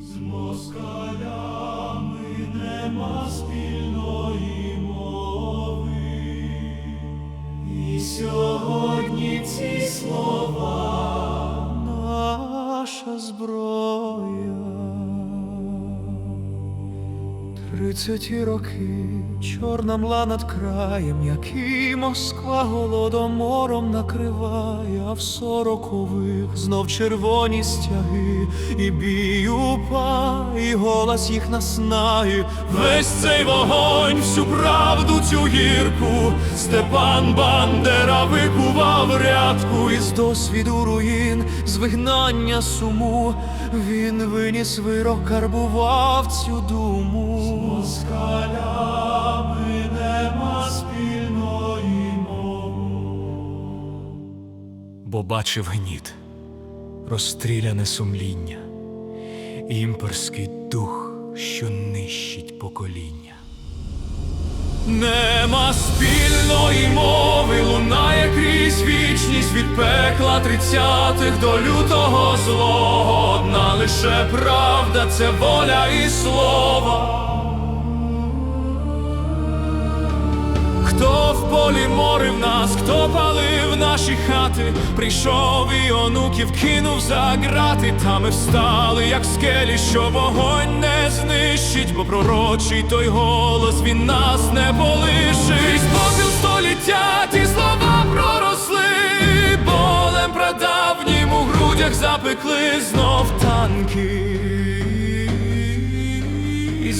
З москалями нема спільної мови, і сьогодні ці слова наша зброя. Тридцяті роки чорна мла над краєм, який Москва голодомором накриває, а в сорокових знов червоні стяги, і бій упа, і голос їх наснає. Весь цей вогонь, всю правду цю гірку, Степан Бандера викував рядку із досвіду руїн, з вигнання суму. Він виніс вирок, карбував цю думу. Москалями нема спільної мови. Бо бачив гніт, розстріляне сумління, імперський дух, що нищить покоління. Нема спільної мови, лунає крізь вічність від пекла тридцятих до лютого злого. Одна лише правда, це воля і слово. Хто в полі морив нас, хто палив наші хати, прийшов і онуків кинув за грати, та ми встали, як скелі, що вогонь не знищить, бо пророчий той голос він нас не полишить. Крізь попіл століття ті слова проросли, болем прадавнім у грудях запекли знов танки.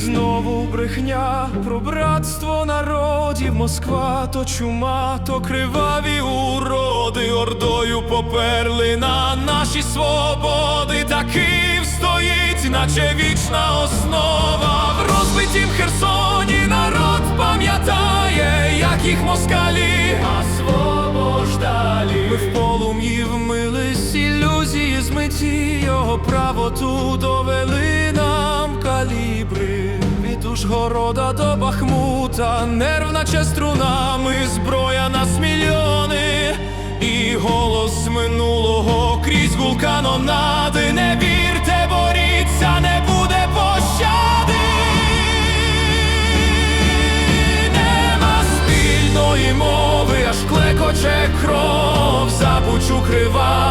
Знову брехня про братство народів, Москва то чума, то криваві уроди, ордою поперли на наші свободи, та Київ стоїть, наче вічна основа. В розбитім Херсоні народ пам'ятає, як їх москалі освобождалі. Ми в полум'ї вмились ілюзії змиті, його правоту довели нам калібри. Ужгорода до Бахмута, нерв наче зброя нас мільйони, і голос минулого крізь вулканонади. Не вірте, боріться, не буде пощади. Нема спільної мови, аж клекоче кров, за бучу криваву,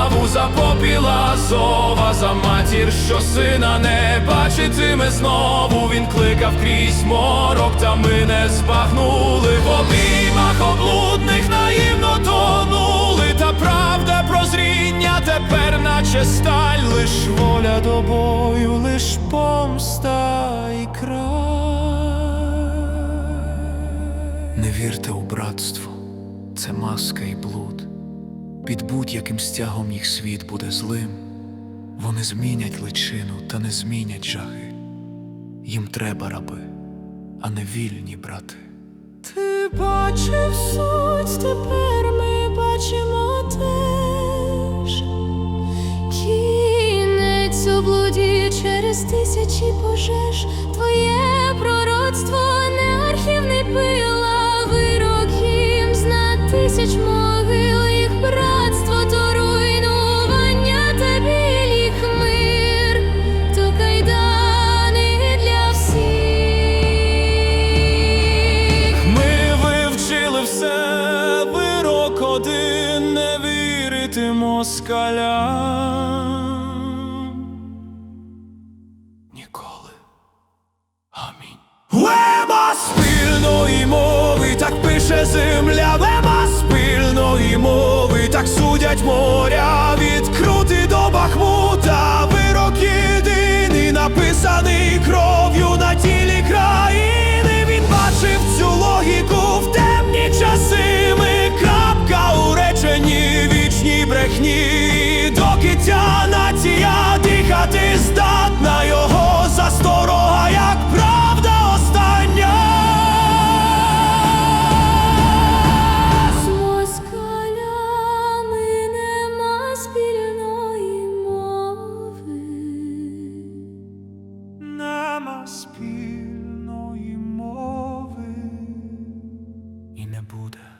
за попіла зова, за матір, що сина не бачитиме знову. Він кликав крізь морок, та ми не збагнули в обіймах облудних наївно тонули, та правда прозріння тепер, наче сталь, лиш воля до бою, лиш помста і край. Не вірте у братство, це маска і блуд. Під будь-яким стягом їх світ буде злим. Вони змінять личину та не змінять жаги. Їм треба раби, а не вільні брати. Ти бачив суть, тепер ми бачимо теж. Кінець у блуді через тисячі пожеж. Твоє пророцтво не архівний пил, а вирок їм зна тисяч могил. москалям ніколи. Амінь. Лема і мови, так пише земля, лема спільної мови, так судять мови. Bude.